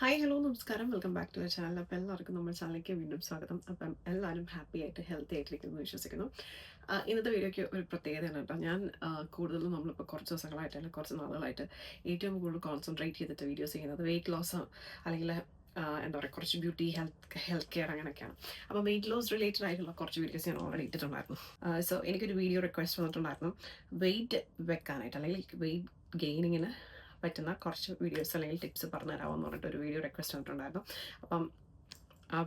Hi hello നമസ്കാരം. Welcome back to channel. അപ്പോൾ എല്ലാവർക്കും നമ്മുടെ ചാനലിലേക്ക് വീണ്ടും സ്വാഗതം. അപ്പം എല്ലാവരും ഹാപ്പി ആയിട്ട് ഹെൽത്തി ആയിട്ടിരിക്കുന്നു വിശ്വസിക്കുന്നു. ഇന്നത്തെ വീഡിയോയ്ക്ക് ഒരു പ്രത്യേകതയാണ് കേട്ടോ. ഞാൻ കൂടുതലും നമ്മളിപ്പോൾ കുറച്ച് ദിവസങ്ങളായിട്ട് അല്ലെങ്കിൽ കുറച്ച് നാളുകളായിട്ട് ഏറ്റവും കൂടുതൽ കോൺസെൻട്രേറ്റ് ചെയ്തിട്ട് വീഡിയോസ് ചെയ്യുന്നത് വെയിറ്റ് ലോസ് അല്ലെങ്കിൽ എന്താ പറയുക കുറച്ച് ബ്യൂട്ടി ഹെൽത്ത് ഹെൽത്ത് കെയർ അങ്ങനെയൊക്കെയാണ്. അപ്പോൾ വെയിറ്റ് ലോസ് റിലേറ്റഡ് ആയിട്ടുള്ള കുറച്ച് വീഡിയോസ് ഞാൻ ഓൾറെഡി ഇട്ടിട്ടുണ്ടായിരുന്നു. സോ എനിക്കൊരു വീഡിയോ റിക്വസ്റ്റ് വന്നിട്ടുണ്ടായിരുന്നു. വെയിറ്റ് വെക്കാനായിട്ട് അല്ലെങ്കിൽ വെയിറ്റ് ഗെയിനിങ്ങിന് പറ്റുന്ന കുറച്ച് വീഡിയോസ് അല്ലെങ്കിൽ ടിപ്സ് പറഞ്ഞു തരാമെന്ന് പറഞ്ഞിട്ട് ഒരു വീഡിയോ റിക്വസ്റ്റ് വന്നിട്ടുണ്ടായിരുന്നു. അപ്പം ആ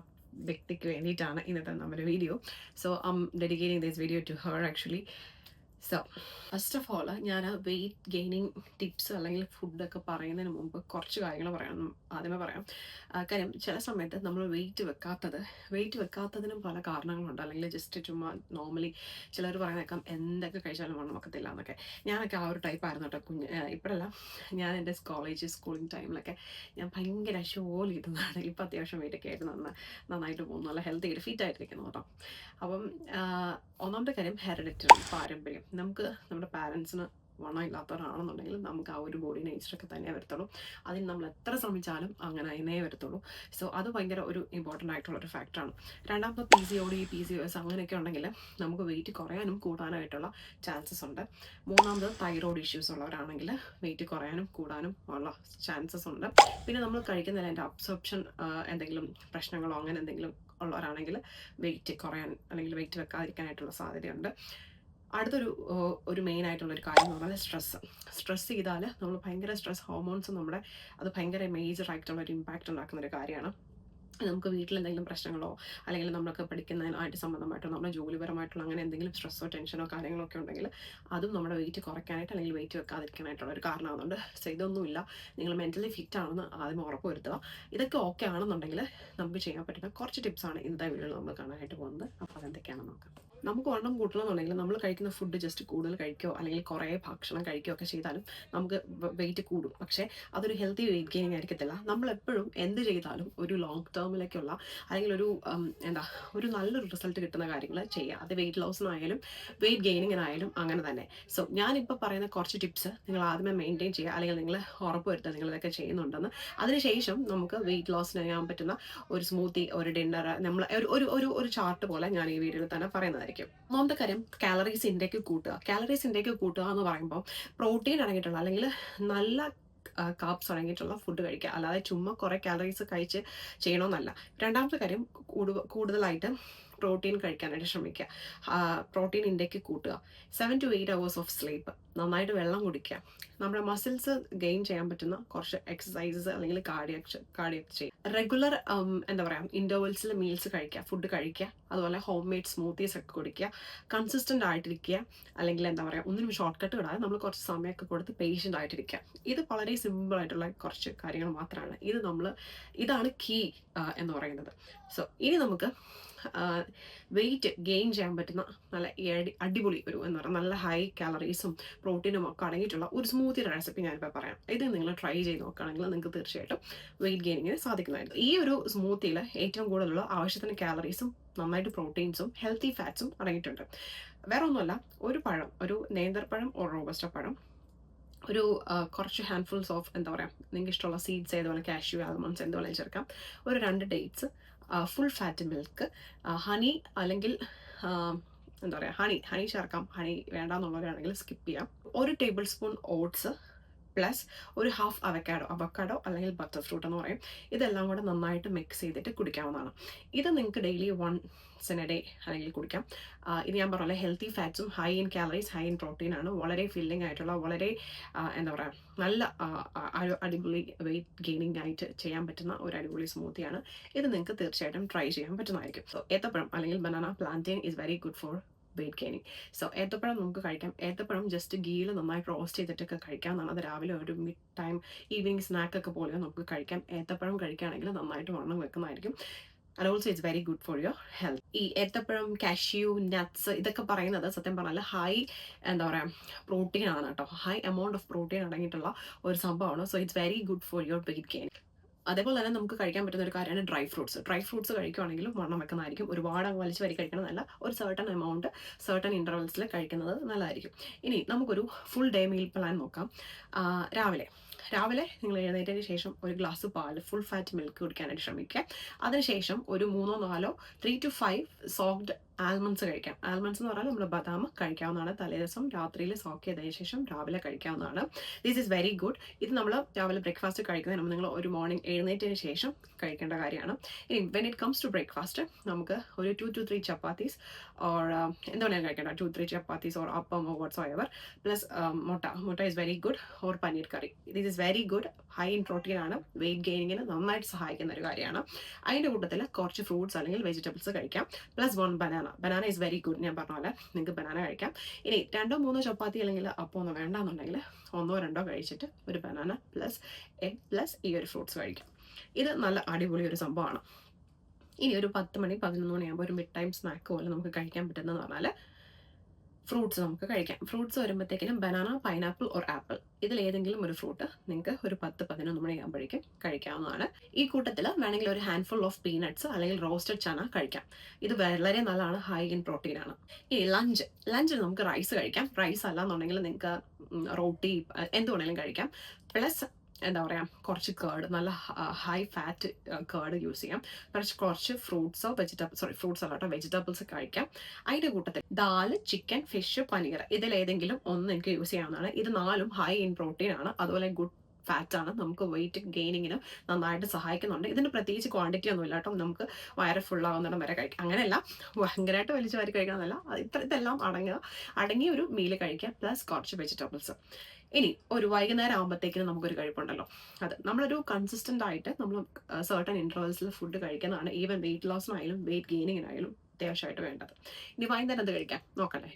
വ്യക്തിക്ക് വേണ്ടിയിട്ടാണ് ഇന്നത്തെ നമ്മുടെ video so I'm dedicating this video to her actually so first of all ഞാൻ വെയിറ്റ് ഗെയിനിങ് ടിപ്സ് അല്ലെങ്കിൽ ഫുഡൊക്കെ പറയുന്നതിന് മുമ്പ് കുറച്ച് കാര്യങ്ങൾ പറയാം. ആദ്യമേ പറയാം. കാര്യം ചില സമയത്ത് നമ്മൾ വെയിറ്റ് വെക്കാത്തത് വെയിറ്റ് വെക്കാത്തതിനും പല കാരണങ്ങളുണ്ട്. അല്ലെങ്കിൽ ജസ്റ്റ് ചുമ്മാ നോർമലി ചിലർ പറയുന്നേക്കാം എന്തൊക്കെ കഴിച്ചാലും വണ്ണം വെക്കത്തില്ല എന്നൊക്കെ. ഞാനൊക്കെ ആ ഒരു ടൈപ്പ് ആയിരുന്നു കേട്ടോ കുഞ്ഞ് ഇപ്പോഴല്ല. ഞാൻ എന്റെ കോളേജ് സ്കൂളിങ് ടൈമിലൊക്കെ ഞാൻ ഭയങ്കര ഷോൾ ഇരുന്നതാണ്. ഇപ്പം അത്യാവശ്യം വെയിറ്റൊക്കെ ആയിട്ട് നന്ന നന്നായിട്ട് പോകുന്നു. നല്ല ഹെൽത്തി ആയിട്ട് ഫിറ്റ് ആയിട്ടിരിക്കുന്നു കേട്ടോ. അപ്പം ഒന്നാമത്തെ കാര്യം ഹെറിഡിറ്ററി പാരമ്പര്യം. നമുക്ക് നമ്മുടെ പാരൻസിന് വണ്ണം ഇല്ലാത്തവരാണെന്നുണ്ടെങ്കിൽ നമുക്ക് ആ ഒരു ബോഡി നേച്ചറൊക്കെ തന്നെ വരത്തുള്ളൂ. അതിന് നമ്മൾ എത്ര ശ്രമിച്ചാലും അങ്ങനെ അതിനേ വരത്തുള്ളൂ. സോ അത് ഭയങ്കര ഒരു ഇമ്പോർട്ടന്റ് ആയിട്ടുള്ള ഒരു ഫാക്ടറാണ് രണ്ടാമത്തെ P C O D P C S അങ്ങനെയൊക്കെ ഉണ്ടെങ്കിൽ നമുക്ക് വെയിറ്റ് കുറയാനും കൂടാനായിട്ടുള്ള ചാൻസസ് ഉണ്ട്. മൂന്നാമത് തൈറോയ്ഡ് ഇഷ്യൂസ് ഉള്ളവരാണെങ്കിൽ വെയിറ്റ് കുറയാനും കൂടാനും ഉള്ള ചാൻസസ് ഉണ്ട്. പിന്നെ നമ്മൾ കഴിക്കുന്നതിൽ അതിന്റെ അബ്സോർപ്ഷൻ എന്തെങ്കിലും പ്രശ്നങ്ങളോ അങ്ങനെ എന്തെങ്കിലും ഉള്ളവരാണെങ്കിൽ വെയിറ്റ് കുറയാൻ അല്ലെങ്കിൽ വെയിറ്റ് വെക്കാതിരിക്കാനായിട്ടുള്ള സാധ്യതയുണ്ട്. അടുത്തൊരു ഒരു മെയിൻ ആയിട്ടുള്ള ഒരു കാര്യം എന്ന് പറഞ്ഞാൽ സ്ട്രെസ്സ് സ്ട്രെസ് ചെയ്താൽ നമ്മൾ ഭയങ്കര സ്ട്രെസ് ഹോർമോൺസ് നമ്മുടെ അത് ഭയങ്കര മേജർ ആയിട്ടുള്ള ഒരു ഇമ്പാക്റ്റ് ഉണ്ടാക്കുന്ന ഒരു കാര്യമാണ്. നമുക്ക് വീട്ടിൽ എന്തെങ്കിലും പ്രശ്നങ്ങളോ അല്ലെങ്കിൽ നമ്മളൊക്കെ പഠിക്കുന്നതിനായിട്ട് സംബന്ധമായിട്ടോ നമ്മുടെ ജോലിപരമായിട്ടുള്ള അങ്ങനെ എന്തെങ്കിലും സ്ട്രെസ്സോ ടെൻഷനോ കാര്യങ്ങളോ ഒക്കെ ഉണ്ടെങ്കിൽ അതും നമ്മുടെ വെയിറ്റ് കുറയ്ക്കാനായിട്ട് അല്ലെങ്കിൽ വെയിറ്റ് വെക്കാതിരിക്കാനായിട്ടുള്ള ഒരു കാരണമാകുന്നുണ്ട് സോ ഇതൊന്നുമില്ല. നിങ്ങൾ മെന്റലി ഫിറ്റ് ആണെന്ന് ആദ്യം ഉറപ്പ് വരുത്തുക. ഇതൊക്കെ ഓക്കെ ആണെന്നുണ്ടെങ്കിൽ നമുക്ക് ചെയ്യാൻ പറ്റുന്ന കുറച്ച് ടിപ്സാണ് ഇന്നത്തെ വീഡിയോയിൽ നമ്മൾ കാണാനായിട്ട് പോകുന്നത്. അപ്പോൾ അതെന്തൊക്കെയാണെന്ന് നോക്കാം. നമുക്ക് വണ്ണം കൂട്ടണമെന്നുണ്ടെങ്കിൽ നമ്മൾ കഴിക്കുന്ന ഫുഡ് ജസ്റ്റ് കൂടുതൽ കഴിക്കുകയോ അല്ലെങ്കിൽ കുറേ ഭക്ഷണം കഴിക്കുകയോ ഒക്കെ ചെയ്താലും നമുക്ക് വെയിറ്റ് കൂടും. പക്ഷേ അതൊരു ഹെൽത്തി വെയിറ്റ് ഗെയിനിങ് ആയിരിക്കത്തില്ല. നമ്മൾ എപ്പോഴും എന്ത് ചെയ്താലും ഒരു ലോങ് ടേമിലേക്കുള്ള അല്ലെങ്കിൽ ഒരു എന്താ ഒരു നല്ലൊരു റിസൾട്ട് കിട്ടുന്ന കാര്യങ്ങൾ ചെയ്യുക അത് വെയിറ്റ് ലോസിനായാലും വെയിറ്റ് ഗെയിനിങ്ങിനായാലും അങ്ങനെ തന്നെ. സോ ഞാനിപ്പോൾ പറയുന്ന കുറച്ച് ടിപ്സ് നിങ്ങൾ ആദ്യമേ മെയിന്റെയിൻ ചെയ്യുക. അല്ലെങ്കിൽ നിങ്ങൾ ഉറപ്പ് വരുത്തുക നിങ്ങൾ ഇതൊക്കെ ചെയ്യുന്നുണ്ടെന്ന്. അതിനുശേഷം നമുക്ക് വെയിറ്റ് ലോസിന് ചെയ്യാൻ പറ്റുന്ന ഒരു സ്മൂത്തി ഒരു ഡിന്നർ നമ്മൾ ഒരു ഒരു ഒരു ചാർട്ട് പോലെ ഞാൻ ഈ വീഡിയോയിൽ തന്നെ പറയുന്നതായിരിക്കും. ഒന്നാമത്തെ കാര്യം കാലറീസ് ഇൻടേക്ക് കൂട്ടുക. കാലറീസ് ഇൻടേക്ക് കൂട്ടുക എന്ന് പറയുമ്പോൾ പ്രോട്ടീൻ അടങ്ങിയിട്ടുള്ള അല്ലെങ്കിൽ നല്ല കാപ്സ് അടങ്ങിയിട്ടുള്ള ഫുഡ് കഴിക്കുക. അല്ലാതെ ചുമ്മാ കുറേ കാലറീസ് കഴിച്ച് ചെയ്യണമെന്നല്ല രണ്ടാമത്തെ കാര്യം കൂടുതലായിട്ട് പ്രോട്ടീൻ കഴിക്കാനായിട്ട് ശ്രമിക്കുക. പ്രോട്ടീൻ ഇൻടേക്ക് കൂട്ടുക. Seven to eight hours of sleep നന്നായിട്ട് വെള്ളം കുടിക്കുക. നമ്മുടെ മസിൽസ് ഗെയിൻ ചെയ്യാൻ പറ്റുന്ന കുറച്ച് എക്സസൈസസ് അല്ലെങ്കിൽ കാർഡിയക് കാർഡിയക് ചെയ്യുക റെഗുലർ എന്താ പറയുക ഇന്റർവെൽസിൽ മീൽസ് കഴിക്കുക. ഫുഡ് കഴിക്കുക. അതുപോലെ ഹോം മെയ്ഡ് സ്മൂത്തീസ് ഒക്കെ കുടിക്കുക. കൺസിസ്റ്റന്റ് ആയിട്ടിരിക്കുക. അല്ലെങ്കിൽ എന്താ പറയുക ഒന്നിനും ഷോർട്ട് കട്ട് കിടാതെ നമ്മൾ കുറച്ച് സമയമൊക്കെ കൊടുത്ത് പേഷ്യന്റ് ആയിട്ടിരിക്കുക. ഇത് വളരെ സിമ്പിൾ ആയിട്ടുള്ള കുറച്ച് കാര്യങ്ങൾ മാത്രമാണ് ഇത് നമ്മൾ ഇതാണ് കീ എന്ന് പറയുന്നത്. സോ ഇനി നമുക്ക് വെയിറ്റ് ഗെയിൻ ചെയ്യാൻ പറ്റുന്ന നല്ല അടിപൊളി ഒരു എന്ന് പറയുക നല്ല ഹൈ കാലറീസും പ്രോട്ടീനും ഒക്കെ അടങ്ങിയിട്ടുള്ള ഒരു സ്മൂത്തി റെസിപ്പി ഞാനിപ്പോൾ പറയാം. ഇത് നിങ്ങൾ ട്രൈ ചെയ്ത് നോക്കുകയാണെങ്കിൽ നിങ്ങൾക്ക് തീർച്ചയായിട്ടും വെയിറ്റ് ഗെയിനിങ്ങിന് സാധിക്കുന്നതായിരുന്നു ഈ ഒരു സ്മൂത്തിയിൽ ഏറ്റവും കൂടുതലുള്ള ആവശ്യത്തിന് കാലറീസും നന്നായിട്ട് പ്രോട്ടീൻസും ഹെൽത്തി ഫാറ്റ്സും അടങ്ങിയിട്ടുണ്ട്. വേറെ ഒന്നുമല്ല ഒരു പഴം ഒരു നേന്ത്രപ്പഴം ഒരു റോബസ്റ്റ പഴം ഒരു കുറച്ച് ഹാൻഡ്ഫുൾസ് ഓഫ് എന്താ പറയുക നിങ്ങൾക്ക് ഇഷ്ടമുള്ള സീഡ്സ് ഏതുപോലെ കാഷ്യൂ ആൽമണ്ട്സ് എന്തുപോലെ ചേർക്കാം. ഒരു രണ്ട് dates full fat milk honey അല്ലെങ്കിൽ എന്താ പറയുക ഹണി ഹണി ചേർക്കാം. ഹണി വേണ്ടാന്നുള്ളവരാണെങ്കിൽ സ്കിപ്പ് ചെയ്യാം. ഒരു ടേബിൾ സ്പൂൺ ഓട്സ് പ്ലസ് ഒരു ഹാഫ് അവക്കാഡോ അവക്കാഡോ അല്ലെങ്കിൽ ബട്ടർ ഫ്രൂട്ട് എന്ന് പറയും. ഇതെല്ലാം കൂടെ നന്നായിട്ട് മിക്സ് ചെയ്തിട്ട് കുടിക്കാവുന്നതാണ്. ഇത് നിങ്ങൾക്ക് daily once in a day അല്ലെങ്കിൽ കുടിക്കാം. ഇത് ഞാൻ പറഞ്ഞ healthy ഫാറ്റ്സും high in calories high in protein ആണ്. വളരെ ഫില്ലിംഗ് ആയിട്ടുള്ള വളരെ എന്താ പറയുക നല്ല അടിപൊളി വെയിറ്റ് ഗെയിനിങ് ആയിട്ട് ചെയ്യാൻ പറ്റുന്ന ഒരു അടിപൊളി സ്മൂത്തിയാണ് ഇത് നിങ്ങൾക്ക് തീർച്ചയായിട്ടും ട്രൈ ചെയ്യാൻ പറ്റുന്നതായിരിക്കും. സോ ഏത്തപ്പഴം അല്ലെങ്കിൽ banana plantain is very good for weight gaining so ഏത്തപ്പഴം നമുക്ക് കഴിക്കാം. ഏത്തപ്പഴം ജസ്റ്റ് ഗീയിൽ നന്നായിട്ട് റോസ്റ്റ് ചെയ്തിട്ടൊക്കെ കഴിക്കാമെന്നാണ് അത് രാവിലെ ഒരു മിഡ് ടൈം ഈവനിങ് സ്നാക്ക് ഒക്കെ പോലെ നമുക്ക് കഴിക്കാം. ഏത്തപ്പഴം കഴിക്കുകയാണെങ്കിൽ നന്നായിട്ട് വണ്ണം വെക്കുന്നതായിരിക്കും. And also it's very good for your health ഈ ഏത്തപ്പഴം കാഷ്യൂ നട്ട്സ് ഇതൊക്കെ പറയുന്നത് സത്യം പറഞ്ഞാൽ ഹൈ എന്താ പറയുക പ്രോട്ടീൻ ആണ് കേട്ടോ. ഹൈ എമൗണ്ട് ഓഫ് പ്രോട്ടീൻ അടങ്ങിയിട്ടുള്ള ഒരു സംഭവമാണ്. So it's very good for your weight gain അതേപോലെ തന്നെ നമുക്ക് കഴിക്കാൻ പറ്റുന്ന ഒരു കാര്യമാണ് ഡ്രൈ ഫ്രൂട്ട്സ്. ഡ്രൈ ഫ്രൂട്ട്സ് കഴിക്കുകയാണെങ്കിലും വണ്ണം വെക്കുന്നതായിരിക്കും. ഒരുപാട് അങ്ങ് വലിച്ച് വരി കഴിക്കണമെന്നല്ല ഒരു സർട്ടൺ എമൗണ്ട് സർട്ടൺ ഇന്റർവൽസിൽ കഴിക്കുന്നത് നല്ലതായിരിക്കും. ഇനി നമുക്കൊരു ഫുൾ ഡേ മീൽ പ്ലാൻ നോക്കാം. രാവിലെ. രാവിലെ നിങ്ങൾ എഴുന്നേറ്റതിന് ശേഷം ഒരു ഗ്ലാസ് പാൽ ഫുൾ ഫാറ്റ് മിൽക്ക് കുടിക്കാനായിട്ട് ശ്രമിക്കുക. അതിനുശേഷം ഒരു മൂന്നോ നാലോ three to five soft almonds കഴിക്കാം. ആൽമണ്ട്സ് എന്ന് പറഞ്ഞാൽ നമ്മൾ ബദാം കഴിക്കാവുന്നതാണ് തലേദിവസം രാത്രിയിൽ സോക്ക് ചെയ്തതിന് ശേഷം രാവിലെ കഴിക്കാവുന്നതാണ്. ദിസ് ഈസ് വെരി ഗുഡ് ഇത് നമ്മൾ രാവിലെ ബ്രേക്ക്ഫാസ്റ്റ് കഴിക്കുന്നതിന് നിങ്ങൾ ഒരു മോർണിംഗ് എഴുന്നേറ്റതിന് ശേഷം കഴിക്കേണ്ട കാര്യമാണ്. ഇനി when it comes to breakfast നമുക്ക് ഒരു two two three chapatis or എന്താ പറയുക കഴിക്കേണ്ട two three chapatis or appam or whatsoever plus മുട്ട. മുട്ട is very good or paneer curry this is very good high in protein ആണ്. Weight ഗെയിനിങ്ങിന് നന്നായിട്ട് സഹായിക്കുന്ന ഒരു കാര്യമാണ്. അതിന്റെ കൂട്ടത്തിൽ കുറച്ച് ഫ്രൂട്ട്സ് അല്ലെങ്കിൽ വെജിറ്റബിൾസ് കഴിക്കാം. Plus one banana banana is very good ഞാൻ പറഞ്ഞ പോലെ നിങ്ങൾക്ക് ബനാന കഴിക്കാം. ഇനി രണ്ടോ മൂന്നോ ചപ്പാത്തി അല്ലെങ്കിൽ അപ്പോ ഒന്നും വേണ്ടാന്നുണ്ടെങ്കിൽ ഒന്നോ രണ്ടോ കഴിച്ചിട്ട് ഒരു ബനാന പ്ലസ് എഗ് പ്ലസ് ഈ ഒരു ഫ്രൂട്ട്സ് കഴിക്കാം. ഇത് നല്ല അടിപൊളി ഒരു സംഭവമാണ്. ഇനി ഒരു പത്ത് മണി പതിനൊന്ന് മണിയാകുമ്പോൾ ഒരു മിഡ് ടൈം സ്നാക്ക് പോലെ നമുക്ക് കഴിക്കാൻ പറ്റുന്നതെന്ന് പറഞ്ഞാൽ ഫ്രൂട്ട്സ് നമുക്ക് കഴിക്കാം. ഫ്രൂട്ട്സ് വരുമ്പോഴത്തേക്കിനും ബനാന പൈനാപ്പിൾ ഓർ ആപ്പിൾ ഇതിൽ ഏതെങ്കിലും ഒരു ഫ്രൂട്ട് നിങ്ങൾക്ക് ഒരു പത്ത് പതിനൊന്ന് മണിയാകുമ്പോഴേക്കും കഴിക്കാവുന്നതാണ്. ഈ കൂട്ടത്തിൽ വേണമെങ്കിൽ ഒരു ഹാൻഡ്ഫുൾ ഓഫ് പീനട്ട്സ് അല്ലെങ്കിൽ റോസ്റ്റഡ് ചന കഴിക്കാം. ഇത് വളരെ നല്ലതാണ് ഹൈ ഇൻ പ്രോട്ടീൻ ആണ്. ഈ ലഞ്ച് ലഞ്ചിൽ നമുക്ക് റൈസ് കഴിക്കാം. റൈസ് അല്ല എന്നുണ്ടെങ്കിൽ നിങ്ങൾക്ക് റോട്ടി എന്ത് വേണമെങ്കിലും കഴിക്കാം. പ്ലസ് എന്താ പറയുക കുറച്ച് കേർഡ് നല്ല ഹൈ ഫാറ്റ് കേർഡ് യൂസ് ചെയ്യാം. കുറച്ച് കുറച്ച് ഫ്രൂട്ട്സോ വെജിറ്റബിൾ സോറി ഫ്രൂട്ട്സ് അല്ലാട്ടോ വെജിറ്റബിൾസ് കഴിക്കാം. അതിന്റെ കൂട്ടത്തിൽ ദാൽ ചിക്കൻ ഫിഷ് പനീർ ഇതിലേതെങ്കിലും ഒന്ന് നിങ്ങൾക്ക് യൂസ് ചെയ്യാവുന്നതാണ്. ഇത് നാലും ഹൈ ഇൻ പ്രോട്ടീൻ ആണ്. അതുപോലെ ഗുഡ് ഫാറ്റ് ആണ്. നമുക്ക് വെയിറ്റ് ഗെയിനിങ്ങിന് നന്നായിട്ട് സഹായിക്കുന്നുണ്ട്. ഇതിന് പ്രത്യേകിച്ച് ക്വാണ്ടിറ്റി ഒന്നും ഇല്ല കേട്ടോ. നമുക്ക് വയറ് ഫുൾ ആവുന്നിടം വരെ കഴിക്കാം. അങ്ങനെയല്ല. ഭയങ്കരമായിട്ട് വലിച്ചു വാരി കഴിക്കണമെന്നല്ല ഇത്ര ഇതെല്ലാം അടങ്ങുക. അടങ്ങിയ ഒരു മീൽ കഴിക്കുക പ്ലസ് കുറച്ച് വെജിറ്റബിൾസ് ഇനി ഒരു വൈകുന്നേരം ആകുമ്പോഴത്തേക്കിനും നമുക്കൊരു കഴിപ്പുണ്ടല്ലോ. അത് നമ്മളൊരു കൺസിസ്റ്റന്റ് ആയിട്ട് നമ്മൾ സർട്ടൺ ഇന്റർവൽസിൽ ഫുഡ് കഴിക്കുന്നതാണ്. ഈവൻ വെയിറ്റ് ലോസിനായാലും വെയിറ്റ് ഗെയിനിങ്ങിനായാലും അത്യാവശ്യമായിട്ട് വേണ്ടത്. ഇനി വൈകുന്നേരം എന്ത് കഴിക്കാം? നോക്കല്ലേ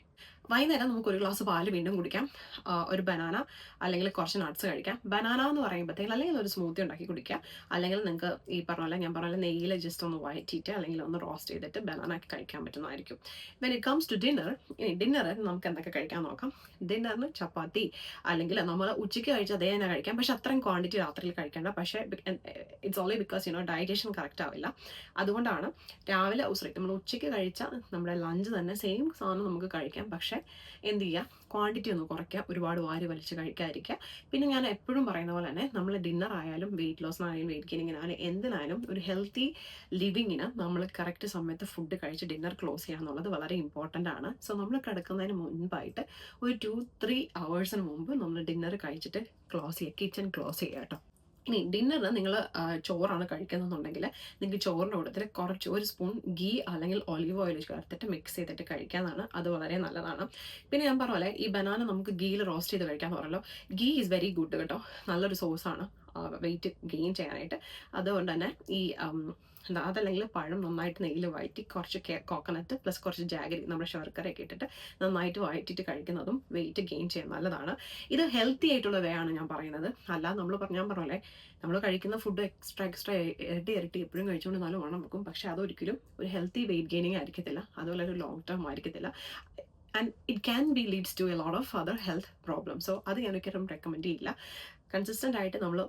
വൈകുന്നേരം നമുക്ക് ഒരു ഗ്ലാസ് പാൽ വീണ്ടും കുടിക്കാം. ഒരു ബനാന അല്ലെങ്കിൽ കുറച്ച് നട്ട്സ് കഴിക്കാം. ബനാന എന്ന് പറയുമ്പോഴത്തേക്കും അല്ലെങ്കിൽ ഒരു സ്മൂത്തി ഉണ്ടാക്കി കുടിക്കാം. അല്ലെങ്കിൽ നിങ്ങൾക്ക് ഈ പറഞ്ഞ പോലെ ഞാൻ പറഞ്ഞ പോലെ നെയ്യിൽ ജസ്റ്റ് ഒന്ന് വയറ്റിയിട്ട് അല്ലെങ്കിൽ ഒന്ന് റോസ്റ്റ് ചെയ്തിട്ട് ബനാന ഒക്കെ കഴിക്കാൻ പറ്റുന്നതായിരിക്കും. When it comes to dinner ഇനി ഡിന്നർ നമുക്ക് എന്തൊക്കെ കഴിക്കാൻ നോക്കാം? ഡിന്നറിന് ചപ്പാത്തി അല്ലെങ്കിൽ നമ്മൾ ഉച്ചയ്ക്ക് കഴിച്ച അതേ തന്നെ കഴിക്കാം. പക്ഷെ അത്രയും ക്വാണ്ടിറ്റി രാത്രിയിൽ കഴിക്കേണ്ട. പക്ഷേ it's only because you know ഡയറ്റേഷൻ correct ആവില്ല. അതുകൊണ്ടാണ് രാവിലെ സോറി നമ്മൾ ഉച്ചയ്ക്ക് കഴിച്ച നമ്മുടെ ലഞ്ച് തന്നെ സെയിം സാധനം നമുക്ക് കഴിക്കാം. പക്ഷേ എന്ത് ചെയ്യുക ക്വാണ്ടിറ്റി ഒന്ന് കുറയ്ക്കുക. ഒരുപാട് വാരി വലിച്ച് കഴിക്കാതിരിക്കുക. പിന്നെ ഞാൻ എപ്പോഴും പറയുന്ന പോലെ തന്നെ നമ്മൾ ഡിന്നർ ആയാലും വെയിറ്റ് ലോസിനായാലും വെയിറ്റ് ഗെയിനിങ്ങിനായാലും എന്തിനായാലും ഒരു ഹെൽത്തി ലിവിങ്ങിന് നമ്മൾ കറക്റ്റ് സമയത്ത് ഫുഡ് കഴിച്ച് ഡിന്നർ ക്ലോസ് ചെയ്യുക എന്നുള്ളത് വളരെ ഇമ്പോർട്ടന്റ് ആണ്. സോ നമ്മൾ കിടക്കുന്നതിന് മുൻപായിട്ട് ഒരു ടു ത്രീ അവേഴ്സിന് മുമ്പ് നമ്മൾ ഡിന്നർ കഴിച്ചിട്ട് ക്ലോസ് ചെയ്യുക കിച്ചൺ ക്ലോസ് ചെയ്യുക കേട്ടോ. ഇനി ഡിന്നറിന് നിങ്ങൾ ചോറാണ് കഴിക്കുന്നതെന്നുണ്ടെങ്കിൽ നിങ്ങൾക്ക് ചോറിന്റെ കൂട്ടത്തിൽ കുറച്ച് ഒരു സ്പൂൺ ഗീ അല്ലെങ്കിൽ ഒലിവ് ഓയിൽ ചേർത്തിട്ട് മിക്സ് ചെയ്തിട്ട് കഴിക്കാനാണ് അത് വളരെ നല്ലതാണ്. പിന്നെ ഞാൻ പറഞ്ഞ പോലെ ഈ ബനാന നമുക്ക് ഗീയിൽ റോസ്റ്റ് ചെയ്ത് കഴിക്കാമെന്ന് പറഞ്ഞല്ലോ. ഗീ ഈസ് വെരി ഗുഡ് കേട്ടോ. നല്ലൊരു സോഴ്സാണ് വെയിറ്റ് ഗെയിൻ ചെയ്യാനായിട്ട്. അതുകൊണ്ട് തന്നെ ഈ അതല്ലെങ്കിൽ പഴം നന്നായിട്ട് നെയ്യിൽ വഴറ്റി കുറച്ച് കോക്കനട്ട് പ്ലസ് കുറച്ച് ജാഗരി നമ്മുടെ ശർക്കരയൊക്കെ ഇട്ടിട്ട് നന്നായിട്ട് വഴറ്റിയിട്ട് കഴിക്കുന്നതും വെയിറ്റ് ഗെയിൻ ചെയ്യാൻ നല്ലതാണ്. ഇത് ഹെൽത്തി ആയിട്ടുള്ള വേ ആണ് ഞാൻ പറയുന്നത്. അല്ല നമ്മൾ ഞാൻ പറഞ്ഞല്ലേ നമ്മൾ കഴിക്കുന്ന ഫുഡ് എക്സ്ട്രാ എക്സ്ട്രാ ഇരട്ടി ഇരട്ടി എപ്പോഴും കഴിച്ചുകൊണ്ട് നല്ല വണ്ണം വെക്കും. പക്ഷേ അതൊരിക്കലും ഒരു ഹെൽത്തി വെയിറ്റ് ഗെയിനിങ് ആയിരിക്കത്തില്ല. അതുപോലെ ഒരു ലോങ് ടേം ആയിരിക്കത്തില്ല. And it can be leads to a lot of other health problem so അത് ഞാൻ ഒരിക്കലും റെക്കമെൻഡ് ചെയ്യില്ല. കൺസിസ്റ്റന്റ് ആയിട്ട് നമ്മൾ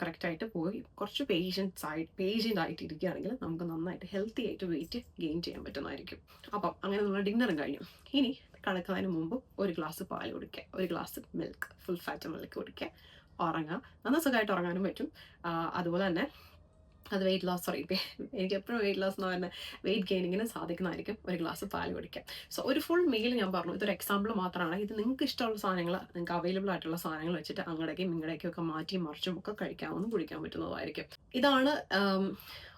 കറക്റ്റായിട്ട് പോയി കുറച്ച് പേഷ്യൻസ് ആയിട്ട് പേഷ്യന്റ് ആയിട്ട് ഇരിക്കുകയാണെങ്കിൽ നമുക്ക് നന്നായിട്ട് ഹെൽത്തി ആയിട്ട് വെയിറ്റ് ഗെയിൻ ചെയ്യാൻ പറ്റുന്നതായിരിക്കും. അപ്പം അങ്ങനെ നമ്മൾ ഡിന്നറും കഴിഞ്ഞു. ഇനി കിടക്കുന്നതിന് മുമ്പ് ഒരു ഗ്ലാസ് പാൽ കുടിക്കുക. ഒരു glass milk full fat milk കുടിക്കുക. ഉറങ്ങുക നന്ന സുഖമായിട്ട് ഉറങ്ങാനും പറ്റും. അതുപോലെ തന്നെ അത് വെയിറ്റ് ലോസ് സോറി എനിക്ക് എപ്പോഴും വെയിറ്റ് ലോസ് എന്ന് പറഞ്ഞാൽ വെയിറ്റ് ഗെയിനിങ്ങിന് സാധിക്കുന്നതായിരിക്കും ഒരു ഗ്ലാസ് പാൽ കുടിക്കാം സോ ഒരു ഫുൾ മീൽ ഞാൻ പറഞ്ഞു. ഇതൊരു എക്സാമ്പിൾ മാത്രമാണ്. ഇത് നിങ്ങൾക്ക് ഇഷ്ടമുള്ള സാധനങ്ങൾ നിങ്ങൾക്ക് അവൈലബിൾ ആയിട്ടുള്ള സാധനങ്ങൾ വെച്ചിട്ട് അങ്ങടേക്കും ഇങ്ങടേക്കും ഒക്കെ മാറ്റി മറിച്ചും ഒക്കെ കഴിക്കാവുന്ന കുടിക്കാൻ പറ്റുന്നതായിരിക്കും. ഇതാണ്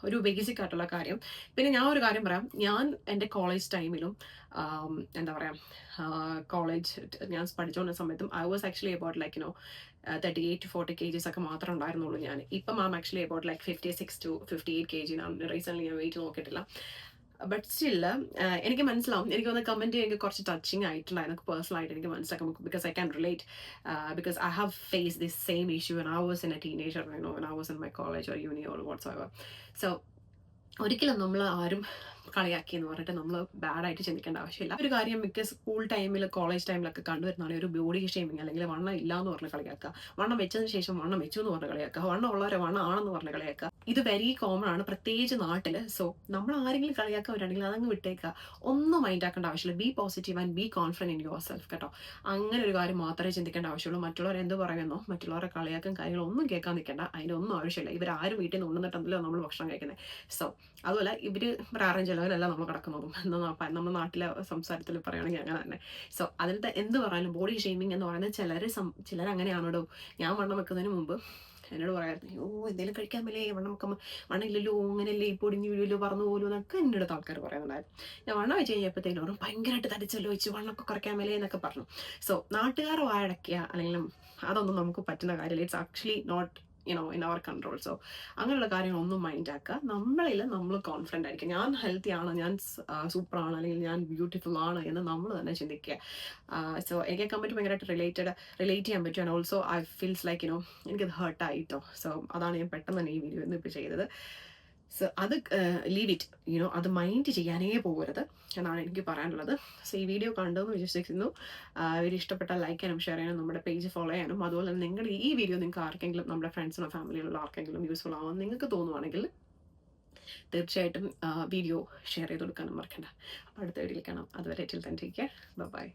ഒരു ബേസിക് ആയിട്ടുള്ള കാര്യം. പിന്നെ ഞാൻ ഒരു കാര്യം പറയാം. ഞാൻ എന്റെ കോളേജ് ടൈമിലും എന്താ പറയുക കോളേജ് ഞാൻ പഠിച്ചുകൊണ്ട സമയത്തും I was actually about like you know thirty eight forty K Gs ഒക്കെ മാത്രമേ ഉണ്ടായിരുന്നുള്ളൂ ഞാൻ. ഇപ്പം ma'am actually about like fifty six to fifty eight K G recently ഞാൻ വെയിറ്റ് നോക്കിയിട്ടില്ല. ബട്ട് സ്റ്റിൽ എനിക്ക് മനസ്സിലാവും. എനിക്ക് ഒന്ന് കമന്റ് എനിക്ക് കുറച്ച് ടച്ചിങ് ആയിട്ടുണ്ടായിരുന്നു പേഴ്സണൽ ആയിട്ട് എനിക്ക് മനസ്സിലാക്കാം because I can relate because I have face this same issue when I was in a teenager you know when I was in my college or uni or whatsoever so ഒരിക്കലും നമ്മൾ ആരും കളിയാക്കി എന്ന് പറഞ്ഞിട്ട് നമ്മൾ ബാഡായിട്ട് ചിന്തിക്കേണ്ട ആവശ്യമില്ല. ഒരു കാര്യം മിക്ക സ്കൂൾ ടൈമിൽ കോളേജ് ടൈമിലൊക്കെ കണ്ടുവരുന്നതാണ് ഒരു ബോഡി ഷേമിങ് അല്ലെങ്കിൽ വണ്ണം ഇല്ല എന്ന് പറഞ്ഞ് കളിയാക്കുക. വണ്ണം വെച്ചതിന് ശേഷം വണ്ണം വെച്ചു എന്ന് പറഞ്ഞ് കളിയാക്കുക. വണ്ണം ഉള്ളവരെ വണ്ണം ആണെന്ന് പറഞ്ഞ് കളിയാക്കുക. ഇത് വെരി കോമൺ ആണ് പ്രത്യേകിച്ച് നാട്ടിൽ സോ നമ്മൾ ആരെങ്കിലും കളിയാക്കാൻ വരികയാണെങ്കിൽ അതങ്ങ് വിട്ടേക്കുക. ഒന്നും മൈൻഡ് ആക്കേണ്ട ആവശ്യമില്ല. Be positive and be confident in yourself കേട്ടോ. അങ്ങനെ ഒരു കാര്യം മാത്രമേ ചിന്തിക്കേണ്ട ആവശ്യമുള്ളൂ. മറ്റുള്ളവർ എന്ത് പറയുന്നോ മറ്റുള്ളവരെ കളിയാക്കും കാര്യങ്ങളൊന്നും കേൾക്കാൻ നിൽക്കേണ്ട. അതിനൊന്നും ആവശ്യമില്ല. ഇവരാരും വീട്ടിൽ നിന്ന് ഉണ്ടെന്നിട്ടല്ലോ നമ്മൾ ഭക്ഷണം കഴിക്കുന്നത്. സോ അതുപോലെ ഇവർ വേറെ ചിലവരല്ല നമ്മൾ കിടക്കുന്നതും. നമ്മുടെ നാട്ടിലെ സംസാരത്തിൽ പറയുകയാണെങ്കിൽ അങ്ങനെ തന്നെ. സോ അതിലത്തെ എന്ത് പറയാനും ബോഡി ഷെയ്മിങ് എന്ന് പറയുന്നത് ചിലർ ചിലർ അങ്ങനെയാണോ ഞാൻ വണ്ണം വെക്കുന്നതിന് മുമ്പ് എന്നോട് പറയായിരുന്നു ഓ എന്തെങ്കിലും കഴിക്കാൻ പറ്റില്ലേ വണ്ണം വെക്കുമ്പോൾ വണ്ണം ഇല്ലല്ലോ അങ്ങനെയല്ലേ ഈ പൊടിഞ്ഞു വീഴുമല്ലോ പറഞ്ഞു പോലും എന്നൊക്കെ എന്റെ അടുത്ത് ആൾക്കാർ പറയുന്നുണ്ടായിരുന്നു. ഞാൻ വണ്ണം വെച്ച് കഴിഞ്ഞപ്പോഴത്തേനും ഓർമ്മ ഭയങ്കരമായിട്ട് തടിച്ചല്ലോ വെച്ച് വണ്ണമൊക്കെ കുറയ്ക്കാൻ മേലേ എന്നൊക്കെ പറഞ്ഞു. സോ നാട്ടുകാർ വായടക്കുക അല്ലെങ്കിൽ അതൊന്നും നമുക്ക് പറ്റുന്ന കാര്യമില്ല. It's actually not you know in our control so അങ്ങനെയുള്ള കാര്യങ്ങളൊന്നും മൈൻഡ് ആക്കുക. നമ്മളിൽ നമ്മൾ കോൺഫിഡന്റ് ആയിരിക്കും ഞാൻ ഹെൽത്തി ആണ് ഞാൻ സൂപ്പറാണ് അല്ലെങ്കിൽ ഞാൻ ബ്യൂട്ടിഫുൾ ആണ് എന്ന് നമ്മൾ തന്നെ ചിന്തിക്കുക. സോ എനിക്ക് കമ്പറ്റി ഭയങ്കരമായിട്ട് റിലേറ്റഡ് റിലേറ്റ് ചെയ്യാൻ പറ്റും and also I feels like you know എനിക്കത് ഹേർട്ടായിട്ടോ സോ അതാണ് ഞാൻ പെട്ടെന്ന് തന്നെ ഈ വീഡിയോ ഇന്ന് ഇപ്പോൾ ചെയ്തത്. സോ അത് ലീവ് ഇറ്റ് യുനോ അത് മൈൻഡ് ചെയ്യാനേ പോകരുത് എന്നാണ് എനിക്ക് പറയാനുള്ളത്. സോ ഈ വീഡിയോ കണ്ടെന്ന് വിശ്വസിക്കുന്നു. വീഡിയോ ഇഷ്ടപ്പെട്ടാൽ ലൈക്ക് ചെയ്യാനും ഷെയർ ചെയ്യാനും നമ്മുടെ പേജ് ഫോളോ ചെയ്യാനും അതുപോലെ തന്നെ നിങ്ങളുടെ ഈ വീഡിയോ നിങ്ങൾക്ക് ആർക്കെങ്കിലും നമ്മുടെ ഫ്രണ്ട്സിനോ ഫാമിലിയിലുള്ള ആർക്കെങ്കിലും യൂസ്ഫുൾ ആവാൻ നിങ്ങൾക്ക് തോന്നുവാണെങ്കിൽ തീർച്ചയായിട്ടും വീഡിയോ ഷെയർ ചെയ്ത് കൊടുക്കാനും മറക്കണ്ട. അപ്പോൾ അടുത്ത വീഡിയോയിൽ കാണാം. അതുവരെ ടിൽ തന്നെ ബൈ